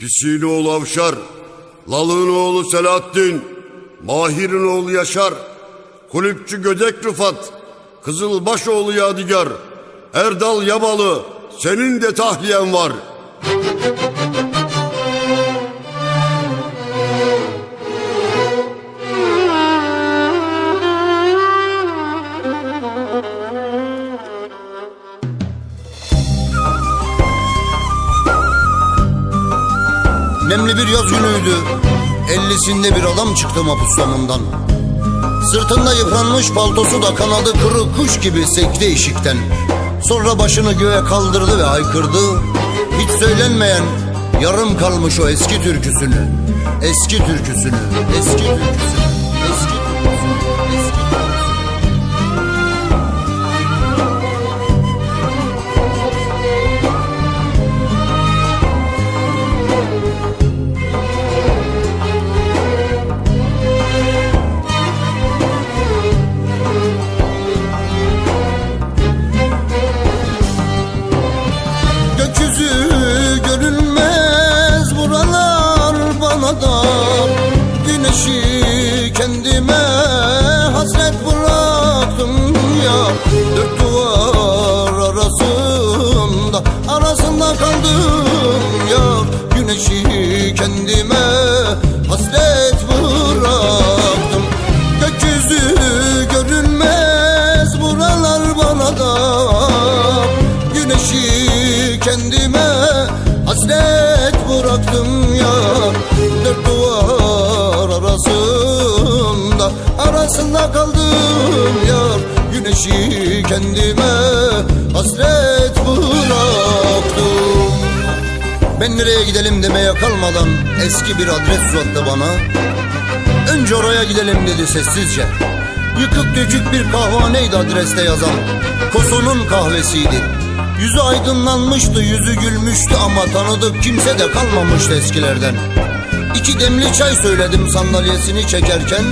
Pisi'nin oğlu Avşar, Lalı'nın oğlu Selahattin, Mahir'in oğlu Yaşar, Kulüpçü Gödek Rıfat, Kızılbaşoğlu Yadigar, Erdal Yabalı, senin de tahliyen var. Nemli bir yaz günüydü. Ellisinde bir adam çıktı mapus sonundan. Sırtında yıpranmış paltosu da kanadı kırık kuş gibi sekti eşikten. Sonra başını göğe kaldırdı ve haykırdı. Hiç söylenmeyen yarım kalmış o eski türküsünü. Eski türküsünü, eski türküsünü, eski türküsünü, eski türküsünü. Hasret bıraktım ya Dört duvar arasında. Arasında kaldım yar Güneşi kendime hasret bıraktım. Ben nereye gidelim demeye kalmadan Eski bir adres uzattı bana. Önce oraya gidelim dedi sessizce. Yıkık dökük bir kahvaneydi adreste yazan. Koso'nun kahvesiydi Yüzü aydınlanmıştı yüzü gülmüştü Ama tanıdık kimse de kalmamıştı eskilerden. İki demli çay söyledim sandalyesini çekerken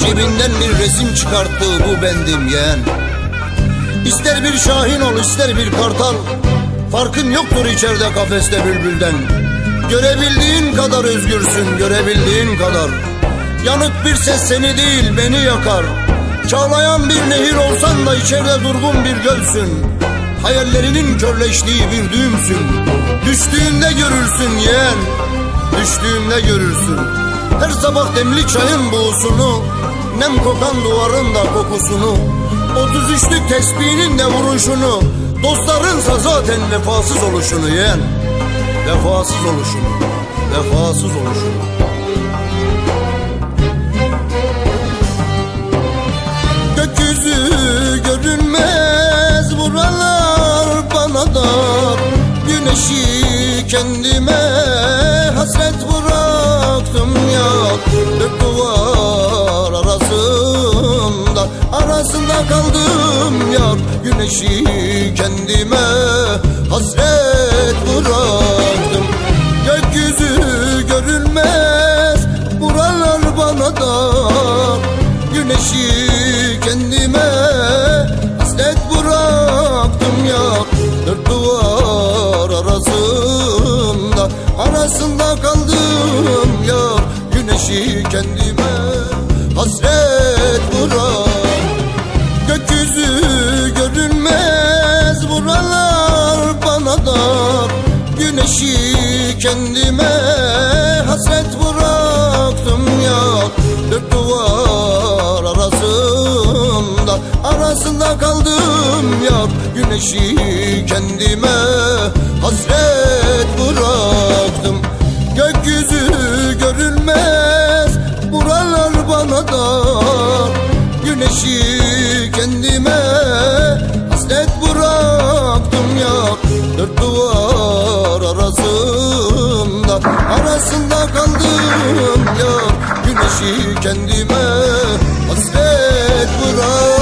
Cebinden bir resim çıkarttı bu bendim yeğen. İster bir şahin ol ister bir kartal Farkın yoktur içeride kafeste bülbülden. Görebildiğin kadar özgürsün görebildiğin kadar. Yanık bir ses seni değil beni yakar. Çağlayan bir nehir olsan da içeride durgun bir gölsün Hayallerinin körleştiği bir düğümsün. Düştüğünde görürsün yeğen Düştüğünde görürsün. Her sabah demli çayın buğusunu Nem kokan duvarın da kokusunu 33'lük tesbihinin de vuruşunu Dostlarınsa zaten vefasız oluşunu yeğen. Vefasız oluşunu Vefasız oluşunu Güneşi kendime hasret bıraktım Gökyüzü görünmez buralar bana dar Güneşi kendime hasret bıraktım ya. Dört duvar arasında arasında kaldım ya. Güneşi kendime Güneşi kendime hasret bıraktım ya. Dört duvar arasında arasında kaldım ya. Güneşi kendime hasret bıraktım. Gökyüzü görünmez buralar bana dar Güneşi kendime hasret bıraktım ya. Dört duvar arasında Arasında kaldım ya. Güneşi kendime hasret bırak